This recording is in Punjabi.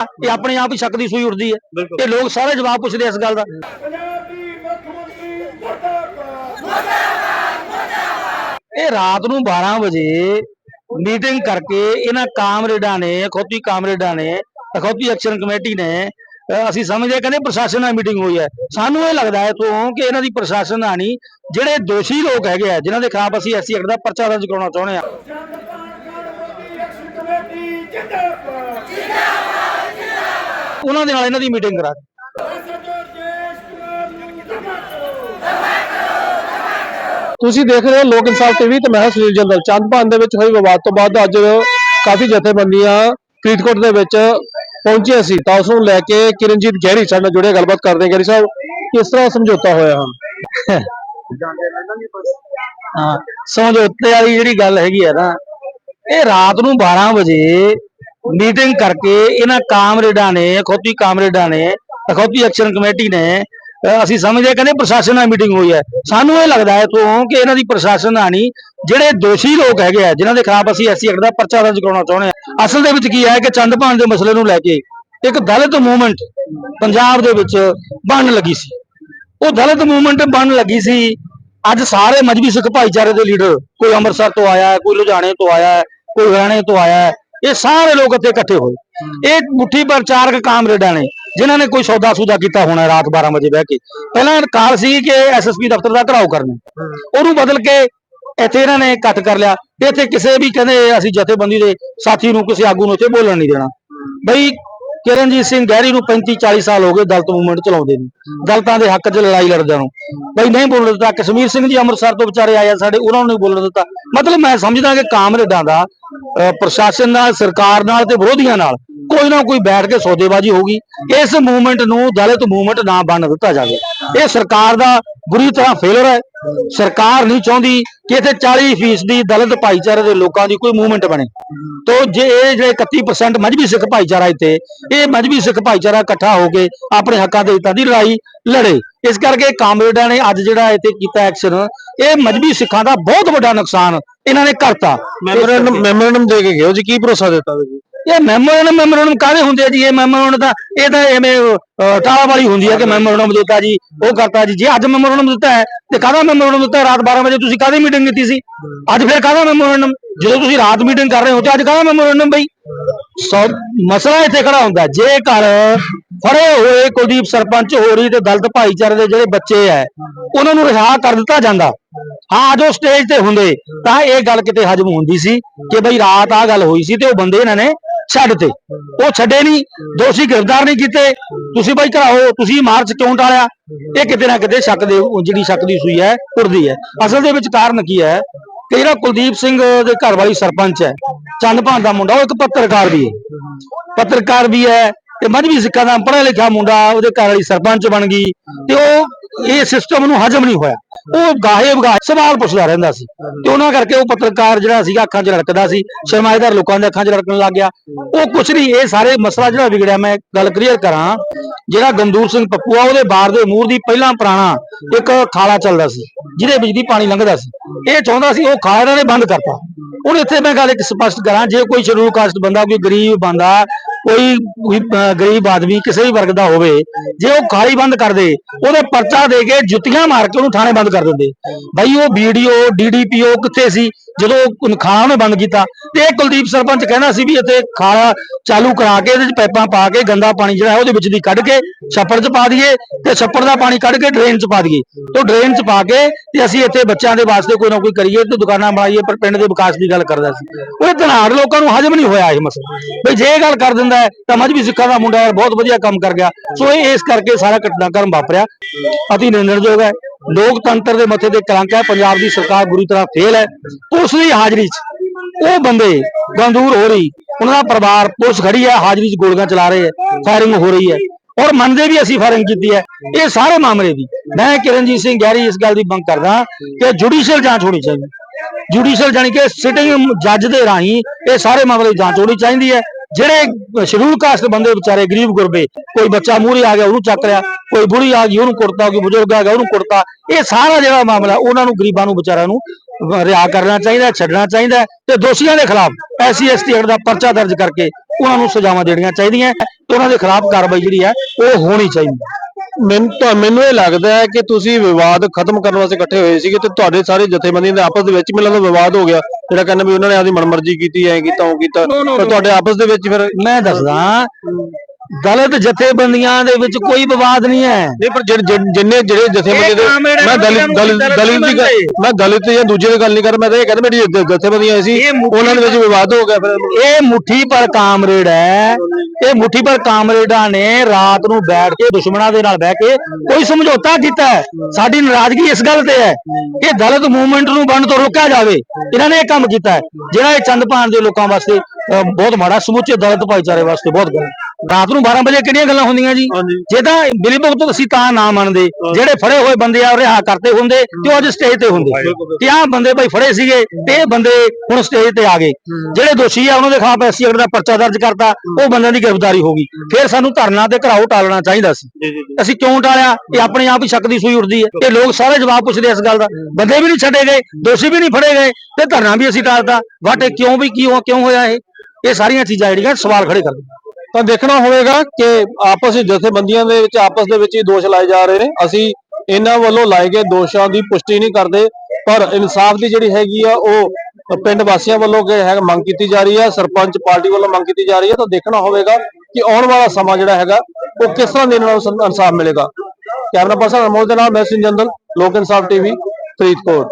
ਇਹ ਆਪਣੇ ਆਪ ਹੀ ਸ਼ੱਕ ਦੀ ਸੂਈ ਉੱਠਦੀ ਹੈ। ਤੇ ਲੋਕ ਸਾਰੇ ਜਵਾਬ ਪੁੱਛਦੇ ਇਸ ਗੱਲ ਦਾ। ਇਹ ਰਾਤ ਨੂੰ 12 ਵਜੇ ਮੀਟਿੰਗ ਕਰਕੇ ਇਹਨਾਂ ਕਾਮਰੇਡਾਂ ਨੇ, ਅਖੌਤੀ ਕਾਮਰੇਡਾਂ ਨੇ, ਅਖੌਤੀ ਐਕਸ਼ਨ ਕਮੇਟੀ ਨੇ ਅਸੀਂ ਸਮਝਦੇ ਕਹਿੰਦੇ ਪ੍ਰਸ਼ਾਸਨ ਨਾਲ ਮੀਟਿੰਗ ਹੋਈ ਹੈ। ਸਾਨੂੰ ਇਹ ਲੱਗਦਾ ਹੈ ਤੋਂ ਕਿ ਇਹਨਾਂ ਦੀ ਪ੍ਰਸ਼ਾਸਨ ਨਾਲ ਨਹੀਂ, ਜਿਹੜੇ ਦੋਸ਼ੀ ਲੋਕ ਹੈਗੇ ਆ, ਜਿਨ੍ਹਾਂ ਦੇ ਖਿਲਾਫ ਅਸੀਂ ਐਸਸੀ ਐਕਟ ਦਾ ਪਰਚਾ ਦਰਜ ਕਰਾਉਣਾ ਚਾਹੁੰਦੇ ਆ ਚੰਦਪਾਨ ਮੋਦੀ ਐਕਸ਼ਨ ਕਮੇਟੀ ਜਿੰਦਾਬਾਦ ਉਹਨਾਂ ਦੇ ਨਾਲ ਇਹਨਾਂ ਦੀ ਮੀਟਿੰਗ ਕਰਾ ਕੇ ਤੁਸੀਂ ਦੇਖ ਰਹੇ ਹੋ ਲੋਕ ਇਨਸਾਫ ਟੀਵੀ ਤੇ ਮੈਂ ਹਾਂ ਸੁਨੀਲ ਜੰਦਲ। ਚੰਦਪਾਨ ਦੇ ਵਿੱਚ ਹੋਈ ਵਿਵਾਦ ਤੋਂ ਬਾਅਦ ਅੱਜ ਕਾਫੀ ਜਥੇਬੰਦੀਆਂ ਫਰੀਦਕੋਟ ਦੇ ਵਿੱਚ ਪਹੁੰਚੀਆਂ ਸੀ। ਤਾਂ ਉਸ ਨੂੰ ਲੈ ਕੇ ਕਿਰਨਜੀਤ ਗਹਿਰੀ ਸਾਡੇ ਨਾਲ ਜੁੜੇ ਗੱਲਬਾਤ ਕਰਦੇ ਗਹਿਰੀ ਸਾਹਿਬ, ਕਿਸ ਤਰ੍ਹਾਂ ਸਮਝੌਤਾ ਹੋਇਆ ਹੁਣ? ਹਾਂ, ਸਮਝੌਤੇ ਵਾਲੀ ਜਿਹੜੀ ਗੱਲ ਹੈਗੀ ਆ ਨਾ, ਇਹ ਰਾਤ ਨੂੰ 12 ਵਜੇ ਮੀਟਿੰਗ ਕਰਕੇ ਇਹਨਾਂ ਕਾਮਰੇਡਾਂ ਨੇ, ਅਖੌਤੀ ਕਾਮਰੇਡਾਂ ਨੇ, ਅਖੌਤੀ ਐਕਸ਼ਨ ਕਮੇਟੀ ਨੇ ਅਸੀਂ ਸਮਝਦੇ ਹਾਂ ਕਹਿੰਦੇ ਪ੍ਰਸ਼ਾਸਨ ਨਾਲ ਮੀਟਿੰਗ ਹੋਈ ਹੈ। ਸਾਨੂੰ ਇਹ ਲੱਗਦਾ ਹੈ ਤੋਂ ਕਿ ਇਹਨਾਂ ਦੀ ਪ੍ਰਸ਼ਾਸਨ ਨਾਲ ਨਹੀਂ, ਜਿਹੜੇ ਦੋਸ਼ੀ ਲੋਕ ਹੈਗੇ ਆ, ਜਿਨ੍ਹਾਂ ਦੇ ਖਿਲਾਫ ਅਸੀਂ ਐਸਸੀ ਐਕਟ ਦਾ ਪਰਚਾ ਦਰਜ ਕਰਾਉਣਾ ਚਾਹੁੰਦੇ ਆ ਅਸਲ ਦੇ ਵਿੱਚ ਕੀ ਹੈ ਕਿ ਚੰਦਪਾਨ ਦੇ ਮਸਲੇ ਨੂੰ ਲੈ ਕੇ ਇੱਕ ਦਲਿਤ ਮੂਵਮੈਂਟ ਪੰਜਾਬ ਦੇ ਵਿੱਚ ਬਣਨ ਲੱਗੀ ਸੀ। ਉਹ ਦਲਿਤ ਮੂਵਮੈਂਟ ਬਣਨ ਲੱਗੀ ਸੀ। ਅੱਜ ਸਾਰੇ ਮਜਬੀ ਸਿੱਖ ਭਾਈਚਾਰੇ ਦੇ ਲੀਡਰ ਕੋਈ ਅੰਮ੍ਰਿਤਸਰ ਤੋਂ ਆਇਆ ਕੋਈ ਲੁਧਿਆਣੇ ਤੋਂ ਆਇਆ ਕੋਈ ਹਰਿਆਣੇ ਤੋਂ ਆਇਆ ਇਹ ਸਾਰੇ ਲੋਕ ਇੱਥੇ ਇਕੱਠੇ ਹੋਏ। ਇਹ ਮੁੱਠੀ ਪਰ ਚਾਰਕ ਕਾਮਰੇਡਾਂ ਨੇ, ਜਿਨ੍ਹਾਂ ਨੇ ਕੋਈ ਸੌਦਾ ਸੂਦਾ ਕੀਤਾ ਹੋਣਾ ਰਾਤ 12 ਵਜੇ ਬਹਿ ਕੇ। ਪਹਿਲਾਂ ਕਾਲ ਸੀ ਕਿ ਐਸਐਸਪੀ ਦਫ਼ਤਰ ਦਾ ਘਰਾਓ ਕਰਨਾ। ਉਹਨੂੰ ਬਦਲ ਕੇ ਇੱਥੇ ਇਹਨਾਂ ਨੇ ਕੱਟ ਕਰ ਲਿਆ। ਤੇ ਇੱਥੇ ਕਿਸੇ ਵੀ ਕਹਿੰਦੇ ਅਸੀਂ ਜਥੇਬੰਦੀ ਦੇ ਸਾਥੀ ਨੂੰ, ਕਿਸੇ ਆਗੂ ਨੂੰ ਇੱਥੇ ਬੋਲਣ ਨਹੀਂ ਦੇਣਾ। ਬਈ ਕਿਰਨਜੀਤ ਸਿੰਘ ਗਹਿਰੀ ਨੂੰ 35 40 ਸਾਲ ਹੋ ਗਏ ਦਲਤ ਮੂਵਮੈਂਟ ਚਲਾਉਂਦੇ ਨੇ। ਦਲਤਾਂ ਦੇ ਹੱਕ 'ਚ ਲੜਾਈ ਲੜਦਿਆਂ ਨੂੰ। ਬਈ ਨਹੀਂ ਬੋਲਣ ਦਿੱਤਾ। ਕਸ਼ਮੀਰ ਸਿੰਘ ਜੀ ਅੰਮ੍ਰਿਤਸਰ ਤੋਂ ਵਿਚਾਰੇ ਆਏ ਆ ਸਾਡੇ ਉਹਨਾਂ ਨੂੰ ਨਹੀਂ ਬੋਲਣ ਦਿੱਤਾ। ਮਤਲਬ ਮੈਂ ਸਮਝਦਾ ਕਿ ਕਾਮਰੇਡਾਂ ਦਾ ਅਹ, ਪ੍ਰਸ਼ਾਸਨ ਨਾਲ ਸਰਕਾਰ ਨਾਲ ਤੇ ਵਿਰੋਧੀਆਂ ਨਾਲ ਕੋਈ ਨਾ ਕੋਈ ਬੈਠ ਕੇ ਸੌਦੇਬਾਜ਼ੀ ਹੋਗੀ ਇਸ ਮੂਵਮੈਂਟ ਨੂੰ ਦਲਿਤ ਮੂਵਮੈਂਟ ਨਾ ਬਣ ਦਿੱਤਾ ਜਾਵੇ। ਇਹ ਸਰਕਾਰ ਦਾ ਬੁਰੀ ਤਰ੍ਹਾਂ ਫੇਲਰ ਹੈ। ਸਰਕਾਰ ਨਹੀਂ ਚਾਹੁੰਦੀ ਕਿ ਇੱਥੇ 40% ਦੀ ਦਲਿਤ ਭਾਈਚਾਰੇ ਦੇ ਲੋਕਾਂ ਦੀ ਕੋਈ ਮੂਵਮੈਂਟ ਬਣੇ। ਤੋ ਜੇ ਇਹ ਜਿਹੜੇ 31% ਮਜਬੀ ਸਿੱਖ ਭਾਈਚਾਰਾ ਇੱਥੇ ਇਹ ਮਜਬੀ ਸਿੱਖ ਭਾਈਚਾਰਾ ਇਕੱਠਾ ਹੋ ਕੇ ਆਪਣੇ ਹੱਕਾਂ ਦੇ ਹਿੱਤਾਂ ਦੀ ਲੜਾਈ ਲੜੇ। ਇਸ ਕਰਕੇ ਕਾਮਰੇਡਾਂ ਨੇ ਅੱਜ ਜਿਹੜਾ ਇੱਥੇ ਕੀਤਾ ਐਕਸ਼ਨ ਇਹ ਮਜਬੀ ਸਿੱਖਾਂ ਦਾ ਬਹੁਤ ਵੱਡਾ ਨੁਕਸਾਨ ਇਹਨਾਂ ਨੇ ਕਰਤਾ। ਮੈਮੋਰੈਂਡਮ ਮੈਮੋਰੈਂਡਮ ਦੇ ਕੇ ਗਏ ਹੋ ਜੀ ਕੀ ਭਰੋਸਾ ਦਿੱਤਾ ਤੁਸੀਂ? ਇਹ ਮੈਮੋਰੈਂਡਮ ਮੈਮੋਰੈਂਡਮ ਕਾਹਦੇ ਹੁੰਦੇ ਆ ਜੀ? ਇਹ ਮੈਮੋਰੈਂਡਮ ਤਾਂ, ਇਹ ਤਾਂ ਐਵੇਂ ਟਾਲਾ ਵਾਲੀ ਹੁੰਦੀ ਹੈ ਕਿ ਮੈਮੋਰੈਂਡਮ ਦਿੱਤਾ ਜੀ, ਉਹ ਕਰਤਾ ਜੀ। ਜੇ ਅੱਜ ਮੈਮੋਰੈਂਡਮ ਦਿੱਤਾ ਹੈ, ਤੇ ਕਾਹਦਾ ਮੈਮੋਰੈਂਡਮ ਦਿੱਤਾ? ਰਾਤ 12 ਵਜੇ ਤੁਸੀਂ ਕਾਹਦੀ ਮੀਟਿੰਗ ਕੀਤੀ ਸੀ? ਅੱਜ ਫਿਰ ਕਾਹਦਾ ਮੈਮੋਰੈਂਡਮ? ਜਦੋਂ ਤੁਸੀਂ ਰਾਤ ਮੀਟਿੰਗ ਕਰ ਰਹੇ ਹੋ, ਤੇ ਅੱਜ ਕਾਹਦਾ ਮੈਮੋਰੈਂਡਮ ਬਈ? ਮਸਲਾ ਇੱਥੇ ਖੜਾ ਹੁੰਦਾ ਜੇਕਰ ਫੜੇ ਹੋਏ ਕੁਲਦੀਪ ਸਰਪੰਚ ਹੋਰੀ ਤੇ ਦਲਤ ਭਾਈਚਾਰੇ ਦੇ ਜਿਹੜੇ ਬੱਚੇ ਐ ਉਹਨਾਂ ਨੂੰ ਰਿਹਾ ਕਰ ਦਿੱਤਾ ਜਾਂਦਾ। ਹਾਂ ਜੋ ਸਟੇਜ ਤੇ ਹੁੰਦੇ, ਤਾਂ ਇਹ ਗੱਲ ਕਿਤੇ ਹਜਮ ਹੁੰਦੀ ਸੀ ਕਿ ਬਈ ਰਾਤ ਆ ਗੱਲ ਹੋਈ ਸੀ ਤੇ ਉਹ ਬੰਦੇ ਇਹਨਾਂ ਨੇ ਛੱਡ ਤੇ। ਉਹ ਛੱਡੇ ਨਹੀਂ ਦੋਸ਼ੀ ਗ੍ਰਿਫਤਾਰ ਨਹੀਂ ਕੀਤੇ। ਤੁਸੀਂ ਬਈ ਘਰਾਓ ਤੁਸੀਂ ਮਾਰਚ ਕਿਉਂ ਟਾਲਿਆ ਇਹ ਕਿਤੇ ਨਾ ਕਿਤੇ ਸ਼ੱਕ ਦੇ ਜਿਹੜੀ ਸ਼ੱਕ ਦੀ ਸੂਈ ਹੈ ਉੱਡਦੀ ਹੈ। ਅਸਲ ਦੇ ਵਿੱਚ ਕਾਰਨ ਕੀ ਹੈ ਕਿ ਜਿਹੜਾ ਕੁਲਦੀਪ ਸਿੰਘ ਦੇ ਘਰ ਵਾਲੀ ਸਰਪੰਚ ਹੈ ਚੰਦਪਾਨ ਦਾ ਮੁੰਡਾ, ਉਹ ਇੱਕ ਪੱਤਰਕਾਰ ਵੀ ਹੈ। ਪੱਤਰਕਾਰ ਵੀ ਹੈ ਤੇ ਮਜਬੀ ਸਿੱਖਾਂ ਦਾ ਪੜ੍ਹਿਆ ਲਿਖਿਆ ਮੁੰਡਾ ਉਹਦੇ ਘਰ ਵਾਲੀ ਸਰਪੰਚ ਬਣ ਗਈ ਤੇ ਉਹ ਇਹ ਸਿਸਟਮ ਨੂੰ ਹਜਮ ਨਹੀਂ ਹੋਇਆ। ਉਹ ਗਾਹੇ ਬਗਾਹੇ ਸਵਾਲ ਪੁੱਛਦਾ ਰਹਿੰਦਾ ਸੀ। ਤੇ ਉਹਨਾਂ ਕਰਕੇ ਉਹ ਪੱਤਰਕਾਰ ਜਿਹੜਾ ਸੀਗਾ ਅੱਖਾਂ 'ਚ ਰੜਕਦਾ ਸੀ, ਸ਼ਰਮਾਏਦਾਰ ਲੋਕਾਂ ਦੇ ਅੱਖਾਂ 'ਚ ਰੜਕਣ ਲੱਗ ਗਿਆ। ਉਹ ਕੁਛ ਨਹੀਂ, ਇਹ ਸਾਰੇ ਮਸਲਾ ਜਿਹੜਾ ਵਿਗੜਿਆ, ਮੈਂ ਗੱਲ ਕਲੀਅਰ ਕਰਾਂ, ਜਿਹੜਾ ਗੰਦੂਰ ਸਿੰਘ ਪੱਪੂ ਆ, ਉਹਦੇ ਬਾਰ ਦੇ ਮੂਰ ਦੀ ਪਹਿਲਾਂ ਪੁਰਾਣਾ ਇੱਕ ਖਾਲਾ ਚੱਲਦਾ ਸੀ, ਜਿਹਦੇ ਵਿੱਚ ਦੀ ਪਾਣੀ ਲੰਘਦਾ ਸੀ। ਇਹ ਚਾਹੁੰਦਾ ਸੀ ਉਹ ਖਾਲਾ ਇਹਨਾਂ ਨੇ ਬੰਦ ਕਰਤਾ। ਹੁਣ ਇੱਥੇ ਮੈਂ ਗੱਲ ਇੱਕ ਸਪਸ਼ਟ ਕਰਾਂ, ਜੇ ਕੋਈ ਸ਼ਡਿਊਲ ਕਾਸਟ ਬੰਦਾ, ਕੋਈ ਗਰੀਬ ਬੰਦਾ ਕੋਈ ਕੋਈ, ਅਹ, ਗਰੀਬ ਆਦਮੀ ਕਿਸੇ ਵੀ ਵਰਗ ਦਾ ਹੋਵੇ ਜੇ ਉਹ ਖਾਲੀ ਬੰਦ ਕਰ ਦੇ ਉਹਦੇ ਪਰਚਾ ਦੇ ਕੇ ਜੁੱਤੀਆਂ ਮਾਰ ਕੇ ਉਹਨੂੰ ਥਾਣੇ ਬੰਦ ਕਰ ਦਿੰਦੇ। ਬਾਈ ਉਹ ਵੀਡੀਓ ਡੀਡੀਪੀਓ ਕਿੱਥੇ ਸੀ? ਜਦੋਂ ਖਾਣਾ ਉਹਨੇ ਬੰਦ ਕੀਤਾ ਤੇ ਇਹ ਕੁਲਦੀਪ ਸਰਪੰਚ ਕਹਿੰਦਾ ਸੀ ਵੀ ਇੱਥੇ ਖਾਲਾ ਚਾਲੂ ਕਰਾ ਕੇ ਇਹਦੇ ਵਿੱਚ ਪਾਈਪਾਂ ਪਾ ਕੇ ਗੰਦਾ ਪਾਣੀ ਜਿਹੜਾ ਉਹਦੇ ਵਿੱਚ ਦੀ ਕੱਢ ਕੇ ਛੱਪੜ 'ਚ ਪਾ ਦਈਏ ਤੇ ਛੱਪੜ ਦਾ ਪਾਣੀ ਕੱਢ ਕੇ ਡਰੇਨ 'ਚ ਪਾ ਦਈਏ। ਤੇ ਡਰੇਨ 'ਚ ਪਾ ਕੇ ਤੇ ਅਸੀਂ ਇੱਥੇ ਬੱਚਿਆਂ ਦੇ ਵਾਸਤੇ ਕੋਈ ਨਾ ਕੋਈ ਕਰੀਏ ਤੇ ਦੁਕਾਨਾਂ ਬਣਾਈਏ ਪਰ ਪਿੰਡ ਦੇ ਵਿਕਾਸ ਦੀ ਗੱਲ ਕਰਦਾ ਸੀ। ਉਹ ਧਨਾੜ ਲੋਕਾਂ ਨੂੰ ਹਜਮ ਨਹੀਂ ਹੋਇਆ ਇਹ ਮਸਲਾ। ਵੀ ਜੇ ਇਹ ਗੱਲ ਕਰ ਦਿੰਦਾ ਹੈ ਤਾਂ ਮਜਬੀ ਸਿੱਖਾਂ ਦਾ ਮੁੰਡਾ ਯਾਰ ਬਹੁਤ ਵਧੀਆ ਕੰਮ ਕਰ ਗਿਆ। ਸੋ ਇਹ ਇਸ ਕਰਕੇ ਸਾਰਾ ਘਟਨਾਕ੍ਰਮ ਵਾਪਰਿਆ। ਅਤੀ ਨਿੰਦਣਯੋਗ ਹੈ। ਲੋਕਤੰਤਰ ਦੇ ਮੱਥੇ ਤੇ ਕਲੰਕ ਹੈ, ਪੰਜਾਬ ਦੀ ਸਰਕਾਰ ਬੁਰੀ ਤਰ੍ਹਾਂ ਫੇਲ ਹੈ ਉਸ ਦੀ ਹਾਜ਼ਰੀ 'ਚ ਉਹ ਬੰਦੇ ਗੰਦੂਰ ਹੋ ਰਹੀ, ਉਹਨਾਂ ਦਾ ਪਰਿਵਾਰ ਪੁਲਿਸ ਖੜੀ ਹੈ, ਹਾਜ਼ਰੀ 'ਚ ਗੋਲੀਆਂ ਚਲਾ ਰਹੇ ਹੈ ਫਾਇਰਿੰਗ ਹੋ ਰਹੀ ਹੈ ਔਰ ਮੰਨਦੇ ਵੀ ਅਸੀਂ ਫਾਇਰਿੰਗ ਕੀਤੀ ਹੈ, ਇਹ ਸਾਰੇ ਮਾਮਲੇ ਦੀ ਮੈਂ ਕਿਰਨਜੀਤ ਸਿੰਘ ਗਹਿਰੀ ਇਸ ਗੱਲ ਦੀ ਮੰਗ ਕਰਦਾ ਕਿ ਜੁਡੀਸ਼ੀਅਲ ਜਾਂਚ ਹੋਣੀ ਚਾਹੀਦੀ। ਜੁਡੀਸ਼ੀਅਲ ਜਾਨੀ ਕਿ ਸਿਟਿੰਗ ਜੱਜ ਦੇ ਰਾਹੀਂ ਇਹ ਸਾਰੇ ਮਾਮਲੇ ਜਾਂਚ ਹੋਣੀ ਚਾਹੀਦੀ ਹੈ। ਜਿਹੜੇ ਸ਼ਡਿਊਲ ਕਾਸਟ ਬੰਦੇ ਵਿਚਾਰੇ ਗਰੀਬ ਗੁਰਬੇ, ਕੋਈ ਬੱਚਾ ਮੂਹਰੇ ਆ ਗਿਆ, ਉਹਨੂੰ ਚੱਕ ਲਿਆ, ਕੋਈ ਬੁੜੀ ਆ ਗਈ, ਉਹਨੂੰ ਕੁੜਤਾ ਕੋਈ ਬਜ਼ੁਰਗ ਆ ਗਿਆ, ਉਹਨੂੰ ਕੁੜਤਾ ਇਹ ਸਾਰਾ ਜਿਹੜਾ ਮਾਮਲਾ, ਉਹਨਾਂ ਨੂੰ ਗਰੀਬਾਂ ਨੂੰ ਵਿਚਾਰਿਆਂ ਨੂੰ ਰਿਹਾ ਕਰਨਾ ਚਾਹੀਦਾ, ਛੱਡਣਾ ਚਾਹੀਦਾ ਤੇ ਦੋਸ਼ੀਆਂ ਦੇ ਖਿਲਾਫ ਐਸਸੀ ਐਸਟੀ ਐਕਟ ਦਾ ਪਰਚਾ ਦਰਜ ਕਰਕੇ ਉਹਨਾਂ ਨੂੰ ਸਜ਼ਾਵਾਂ ਦੇਣੀਆਂ ਚਾਹੀਦੀਆਂ ਤੇ ਉਹਨਾਂ ਦੇ ਖਿਲਾਫ ਕਾਰਵਾਈ ਜਿਹੜੀ ਹੈ ਉਹ ਹੋਣੀ ਚਾਹੀਦੀ ਮੈਨੂੰ ਤਾਂ, ਮੈਨੂੰ ਇਹ ਲੱਗਦਾ ਹੈ ਕਿ ਤੁਸੀਂ ਵਿਵਾਦ ਖਤਮ ਕਰਨ ਵਾਸਤੇ ਇਕੱਠੇ ਹੋਏ ਸੀਗੇ ਤੇ ਤੁਹਾਡੇ ਸਾਰੇ ਜਥੇਬੰਦੀਆਂ ਦੇ ਆਪਸ ਦੇ ਵਿੱਚ ਮਿਲਣ ਦਾ ਵਿਵਾਦ ਹੋ ਗਿਆ। ਜਿਹੜਾ ਕਹਿੰਦੇ ਵੀ ਉਹਨਾਂ ਨੇ ਆਪਦੀ ਮਨਮਰਜ਼ੀ ਕੀਤੀ ਐ ਕੀਤਾ ਉਹ ਕੀਤਾ। ਪਰ ਤੁਹਾਡੇ ਆਪਸ ਦੇ ਵਿੱਚ ਫਿਰ ਮੈਂ ਦੱਸਦਾ ਦਲਿਤ ਜਥੇਬੰਦੀਆਂ ਦੇ ਵਿੱਚ ਕੋਈ ਵਿਵਾਦ ਨਹੀਂ ਹੈ। ਨਹੀਂ ਪਰ ਜਿਹੜੇ- ਜਿਹੜੇ- ਜਿੰਨੇ ਜਿਹੜੇ ਜਥੇਬੰਦੀ ਦੇ ਮੈਂ ਦਲਿਤ ਦਲਿਤ ਦਲਿਤ ਦੀ ਗੱਲ ਮੈਂ ਦਲਿਤ ਜਾਂ ਦੂਜੇ ਦੀ ਗੱਲ ਨਹੀਂ ਕਰ ਮੈਂ ਤਾਂ ਇਹ ਕਹਿੰਦਾ ਮੇਰੀ ਜ- ਜਥੇਬੰਦੀਆਂ ਸੀ ਇਹ ਮੁੱਠੀ ਉਹਨਾਂ ਦੇ ਵਿੱਚ ਵਿਵਾਦ ਹੋ ਗਿਆ ਫਿਰ। ਇਹ ਮੁੱਠੀ ਪਰ ਕਾਮਰੇਡ ਹੈ। ਇਹ ਮੁੱਠੀ ਪਰ ਕਾਮਰੇਡਾਂ ਨੇ ਰਾਤ ਨੂੰ ਬੈਠ ਕੇ ਦੁਸ਼ਮਣਾਂ ਦੇ ਨਾਲ ਬਹਿ ਕੇ ਕੋਈ ਸਮਝੌਤਾ ਕੀਤਾ ਹੈ। ਸਾਡੀ ਨਾਰਾਜ਼ਗੀ ਇਸ ਗੱਲ ਤੇ ਹੈ ਕਿ ਦਲਿਤ ਮੂਵਮੈਂਟ ਨੂੰ ਬਣਨ ਤੋਂ ਰੋਕਿਆ ਜਾਵੇ। ਇਹਨਾਂ ਨੇ ਇਹ ਕੰਮ ਕੀਤਾ ਹੈ। ਜਿਹੜਾ ਇਹ ਚੰਦਪਾਨ ਦੇ ਲੋਕਾਂ ਵਾਸਤੇ ਬਹੁਤ ਮਾੜਾ ਸਮੁੱਚੇ ਦਲਿਤ ਭਾਈਚਾਰੇ ਵਾਸਤੇ ਬਹੁਤ ਗਲਤ ਰਾਤ ਨੂੰ 12 ਵਜੇ ਕਿਹੜੀਆਂ ਗੱਲਾਂ ਹੁੰਦੀਆਂ ਜੀ? ਹਾਂਜੀ। ਜੇ ਤਾਂ ਬਿਲੀ ਭੁਗਤ ਅਸੀਂ ਤਾਂ ਨਾ ਮੰਨਦੇ। ਜਿਹੜੇ ਫੜੇ ਹੋਏ ਬੰਦੇ ਆ ਉਹ ਰਿਹਾ ਕਰਤੇ ਹੁੰਦੇ ਤੇ ਉਹ ਅੱਜ ਸਟੇਜ ਤੇ ਹੁੰਦੇ। ਤੇ ਆਹ ਬੰਦੇ ਭਾਈ ਫੜੇ ਸੀਗੇ ਤੇ ਇਹ ਬੰਦੇ ਹੁਣ ਸਟੇਜ ਤੇ ਆ ਗਏ। ਜਿਹੜੇ ਦੋਸ਼ੀ ਆ ਉਹਨਾਂ ਦੇ ਖਿਲਾਫ ਐਸਸੀ ਐਕਟ ਦਾ ਪਰਚਾ ਦਰਜ ਕਰਤਾ ਉਹ ਬੰਦਿਆਂ ਦੀ ਗ੍ਰਿਫਤਾਰੀ ਹੋ ਗਈ। ਫਿਰ ਸਾਨੂੰ ਧਰਨਾ ਤੇ ਘਰਾਓ ਟਾਲਣਾ ਚਾਹੀਦਾ ਸੀ। ਅਸੀਂ ਕਿਉਂ ਟਾਲਿਆ ਇਹ ਆਪਣੇ ਆਪ ਹੀ ਸ਼ੱਕ ਦੀ ਸੂਈ ਉੱਠਦੀ ਹੈ। ਇਹ ਲੋਕ ਸਾਰੇ ਜਵਾਬ ਪੁੱਛਦੇ ਇਸ ਗੱਲ ਦਾ। ਬੰਦੇ ਵੀ ਨਹੀਂ ਛੱਡੇ ਗਏ ਦੋਸ਼ੀ ਵੀ ਨਹੀਂ ਫੜੇ ਗਏ ਤੇ ਧਰਨਾ ਵੀ ਅਸੀਂ ਟਾਲਤਾ ਵਾਟ ਇਹ ਕਿਉਂ ਵੀ ਕਿਉਂ ਕਿਉਂ ਹੋਇਆ ਇਹ? ਇਹ ਸਾਰੀਆਂ ਚੀਜ਼ਾਂ ਜਿਹੜੀਆਂ ਸਵਾਲ ਖੜੇ ਕਰਦੀਆਂ ਤਾਂ ਦੇਖਣਾ ਹੋਵੇਗਾ ਕਿ ਆਪਸ ਵਿੱਚ ਜਥੇਬੰਦੀਆਂ ਦੇ ਵਿੱਚ, ਆਪਸ ਦੇ ਵਿੱਚ ਹੀ ਦੋਸ਼ ਲਾਏ ਜਾ ਰਹੇ ਨੇ। ਅਸੀਂ ਇਹਨਾਂ ਵੱਲੋਂ ਲਾਏ ਗਏ ਦੋਸ਼ਾਂ ਦੀ ਪੁਸ਼ਟੀ ਨਹੀਂ ਕਰਦੇ, ਪਰ ਇਨਸਾਫ ਦੀ ਜਿਹੜੀ ਹੈਗੀ ਆ, ਉਹ ਪਿੰਡ ਵਾਸੀਆਂ ਵੱਲੋਂ ਕਿ ਹੈ ਮੰਗ ਕੀਤੀ ਜਾ ਰਹੀ ਹੈ ਸਰਪੰਚ ਪਾਰਟੀ ਵੱਲੋਂ ਮੰਗ ਕੀਤੀ ਜਾ ਰਹੀ ਹੈ ਤਾਂ ਦੇਖਣਾ ਹੋਵੇਗਾ ਕਿ ਆਉਣ ਵਾਲਾ ਸਮਾਂ ਜਿਹੜਾ ਹੈਗਾ, ਉਹ ਕਿਸ ਤਰ੍ਹਾਂ ਦੇ ਨਾਲ ਇਨਸਾਫ ਮਿਲੇਗਾ। ਕੈਮਰਾ ਪਰਸਨ ਅਮੋਲ ਦੇ ਨਾਲ, ਮੈਂ ਸਿੰਘ ਜੰਦਲ, ਲੋਕ ਇਨਸਾਫ ਟੀਵੀ, ਫਰੀਦਕੋਟ।